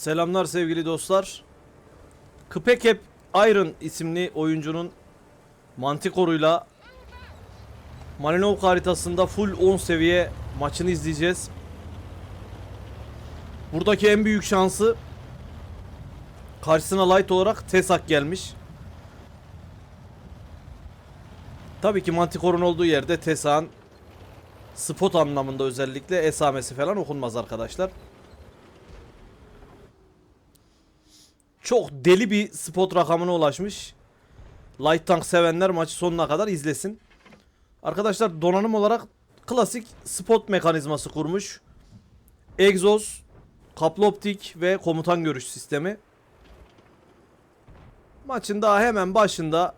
Selamlar sevgili dostlar. Kıpekep Iron isimli oyuncunun Manticore'uyla Malinovka haritasında full 10 seviye maçını izleyeceğiz. Buradaki en büyük şansı karşısına light olarak Tesak gelmiş. Tabii ki Manticore'un olduğu yerde Tesak'ın spot anlamında özellikle esamesi falan okunmaz arkadaşlar. Çok deli bir spot rakamına ulaşmış. Light Tank sevenler maçı sonuna kadar izlesin. Arkadaşlar donanım olarak klasik spot mekanizması kurmuş. Egzoz, kaplı optik ve komutan görüş sistemi. Maçın daha hemen başında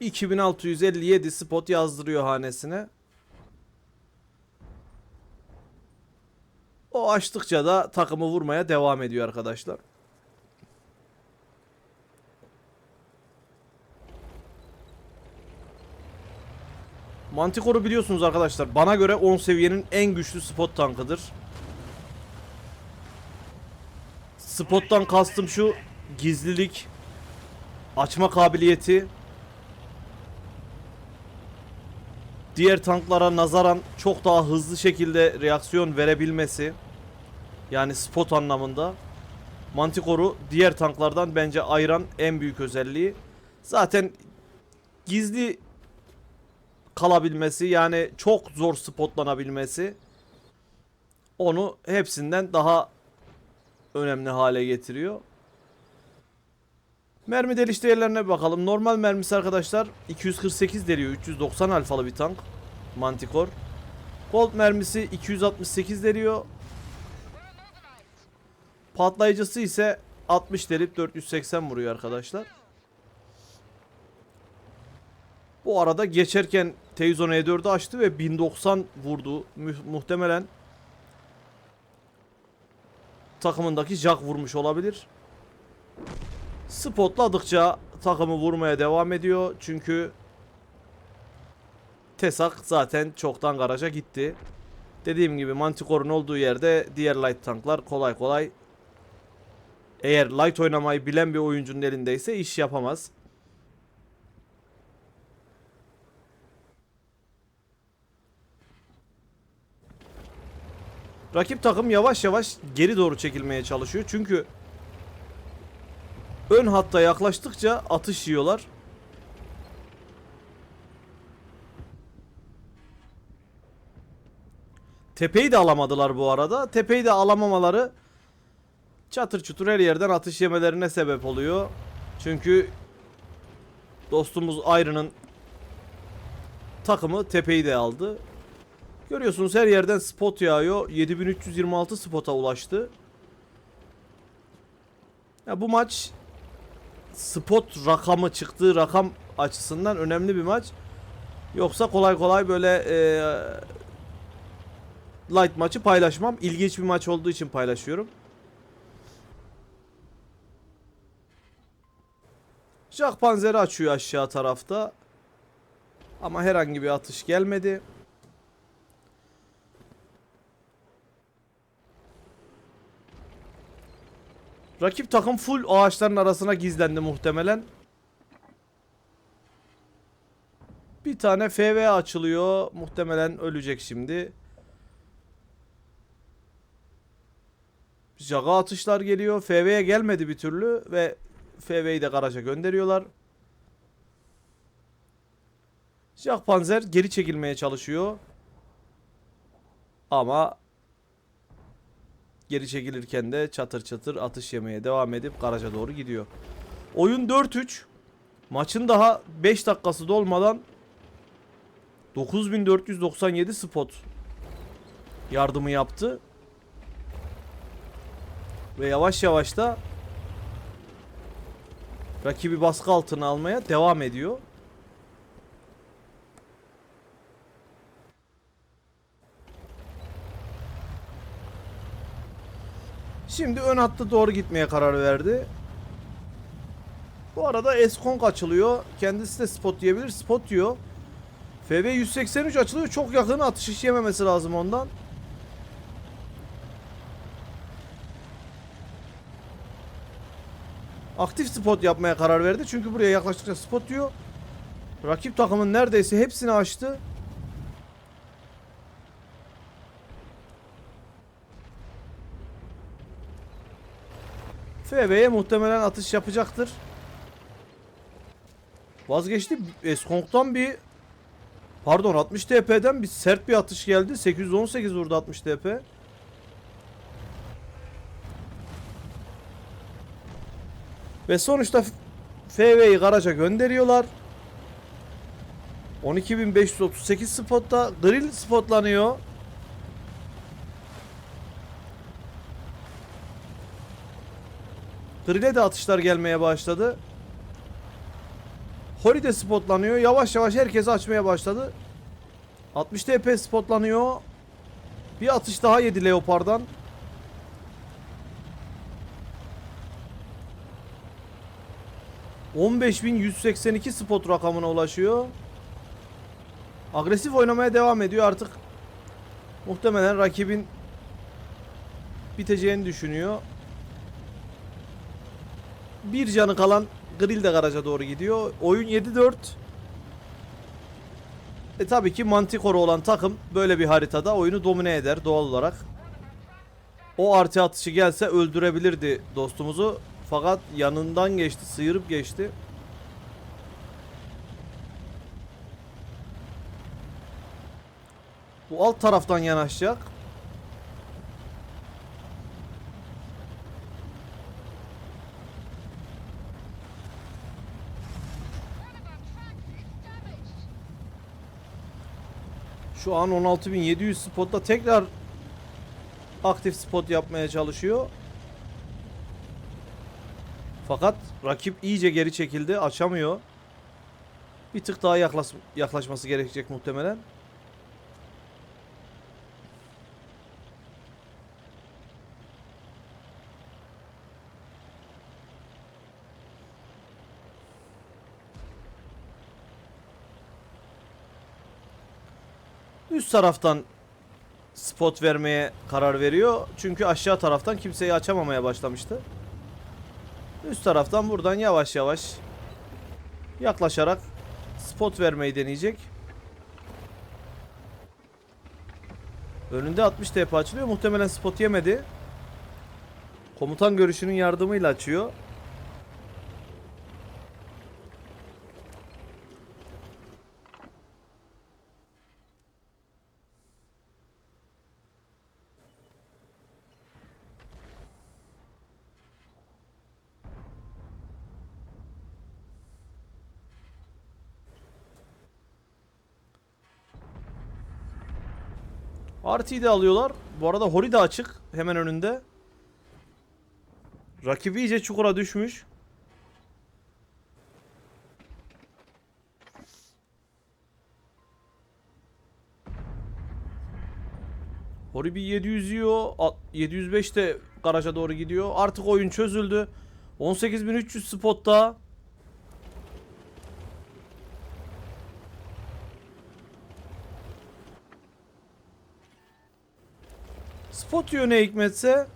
2657 spot yazdırıyor hanesine. O açtıkça da takımı vurmaya devam ediyor arkadaşlar. Manticore'u biliyorsunuz arkadaşlar. Bana göre 10 seviyenin en güçlü spot tankıdır. Spottan kastım şu gizlilik, açma kabiliyeti, diğer tanklara nazaran çok daha hızlı şekilde reaksiyon verebilmesi. Yani spot anlamında. Manticore'u diğer tanklardan bence ayıran en büyük özelliği. Zaten gizli kalabilmesi yani çok zor spotlanabilmesi onu hepsinden daha önemli hale getiriyor. Mermi deliş değerlerine bakalım. Normal mermisi arkadaşlar 248 deliyor. 390 alfalı bir tank. Manticore. Gold mermisi 268 deliyor. Patlayıcısı ise 60 delip 480 vuruyor arkadaşlar. Bu arada geçerken Teyzon E4'ü açtı ve 1090 vurdu. Mu- muhtemelen takımındaki Jack vurmuş olabilir. Spotladıkça takımı vurmaya devam ediyor. Çünkü Tesak zaten çoktan garaja gitti. Dediğim gibi Manticore'un olduğu yerde diğer light tanklar kolay kolay eğer light oynamayı bilen bir oyuncunun elindeyse iş yapamaz. Rakip takım yavaş yavaş geri doğru çekilmeye çalışıyor. Çünkü ön hatta yaklaştıkça atış yiyorlar. Tepeyi de alamadılar bu arada. Tepeyi de alamamaları çatır çutur her yerden atış yemelerine sebep oluyor. Çünkü dostumuz Iron'ın takımı tepeyi de aldı. Görüyorsunuz her yerden spot yağıyor. 7326 spota ulaştı. Ya bu maç spot rakamı çıktığı rakam açısından önemli bir maç. Yoksa kolay kolay böyle eee, light maçı paylaşmam. İlginç bir maç olduğu için paylaşıyorum. Jack Panzer'i açıyor aşağı tarafta. Ama herhangi bir atış gelmedi. Rakip takım full ağaçların arasına gizlendi muhtemelen. Bir tane FV açılıyor. Muhtemelen ölecek şimdi. Jaga atışlar geliyor. FV'ye gelmedi bir türlü ve FV'yi de garaja gönderiyorlar. Jack Panzer geri çekilmeye çalışıyor. Ama geri çekilirken de çatır çatır atış yemeye devam edip garaja doğru gidiyor. Oyun 4-3. Maçın daha 5 dakikası dolmadan 9497 spot yardımı yaptı. Ve yavaş yavaş da rakibi baskı altına almaya devam ediyor. Şimdi ön hatta doğru gitmeye karar verdi. Bu arada Eskong açılıyor. Kendisi de spot diyebilir. Spot diyor. FV 183 açılıyor. Çok yakın atış hiç yememesi lazım ondan. aktif spot yapmaya karar verdi. Çünkü buraya yaklaştıkça spot diyor. Rakip takımın neredeyse hepsini açtı. FB'ye muhtemelen atış yapacaktır. Vazgeçti. Eskong'dan bir pardon 60 TP'den bir sert bir atış geldi. 818 vurdu 60 TP. Ve sonuçta FV'yi garaja gönderiyorlar. 12.538 spotta grill spotlanıyor. Grill'e de atışlar gelmeye başladı. Hori de spotlanıyor. Yavaş yavaş herkes açmaya başladı. 60 TP spotlanıyor. Bir atış daha yedi Leopard'dan. ...15.182 spot rakamına ulaşıyor. Agresif oynamaya devam ediyor artık. Muhtemelen rakibin... ...biteceğini düşünüyor. Bir canı kalan Grill de garaja doğru gidiyor. Oyun 7-4. E tabii ki Manticore olan takım böyle bir haritada oyunu domine eder doğal olarak. O artı atışı gelse öldürebilirdi dostumuzu. Fakat yanından geçti, sıyırıp geçti. Bu alt taraftan yanaşacak. Şu an 16.700 spotta tekrar aktif spot yapmaya çalışıyor. Fakat rakip iyice geri çekildi. Açamıyor. Bir tık daha yaklaş yaklaşması gerekecek muhtemelen. Üst taraftan spot vermeye karar veriyor. Çünkü aşağı taraftan kimseyi açamamaya başlamıştı. Üst taraftan buradan yavaş yavaş yaklaşarak spot vermeyi deneyecek. Önünde 60 TP açılıyor. Muhtemelen spot yemedi. Komutan görüşünün yardımıyla açıyor. RT'yi de alıyorlar. Bu arada Hori de açık. Hemen önünde. Rakibi iyice çukura düşmüş. Hori bir 700 yiyor. At- 705 de garaja doğru gidiyor. Artık oyun çözüldü. 18300 spotta. Spot yöne hikmetse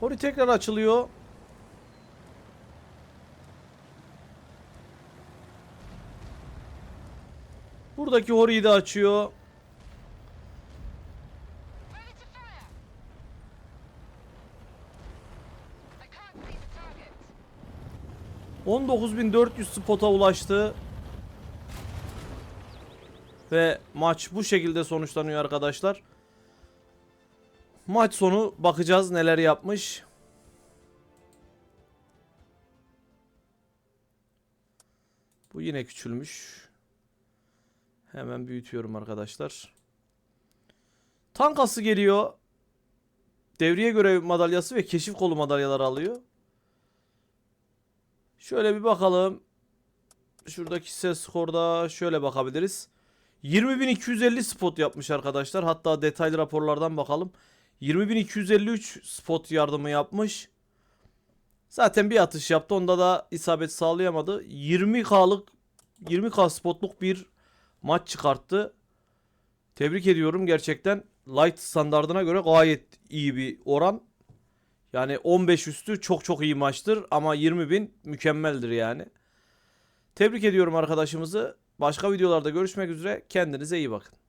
Hori tekrar açılıyor. Buradaki Hori'yi de açıyor. Ready to fire! I can't see the target. 19.400 spota ulaştı. Ve maç bu şekilde sonuçlanıyor arkadaşlar. Maç sonu bakacağız neler yapmış. Bu yine küçülmüş. Hemen büyütüyorum arkadaşlar. Tankası geliyor. Devriye görev madalyası ve keşif kolu madalyaları alıyor. Şöyle bir bakalım. Şuradaki ses skorda şöyle bakabiliriz. 20.250 spot yapmış arkadaşlar. Hatta detaylı raporlardan bakalım. 20.253 spot yardımı yapmış. Zaten bir atış yaptı. Onda da isabet sağlayamadı. 20K'lık 20K spotluk bir maç çıkarttı. Tebrik ediyorum gerçekten. Light standardına göre gayet iyi bir oran. Yani 15 üstü çok çok iyi maçtır ama 20 bin mükemmeldir yani. Tebrik ediyorum arkadaşımızı. Başka videolarda görüşmek üzere. Kendinize iyi bakın.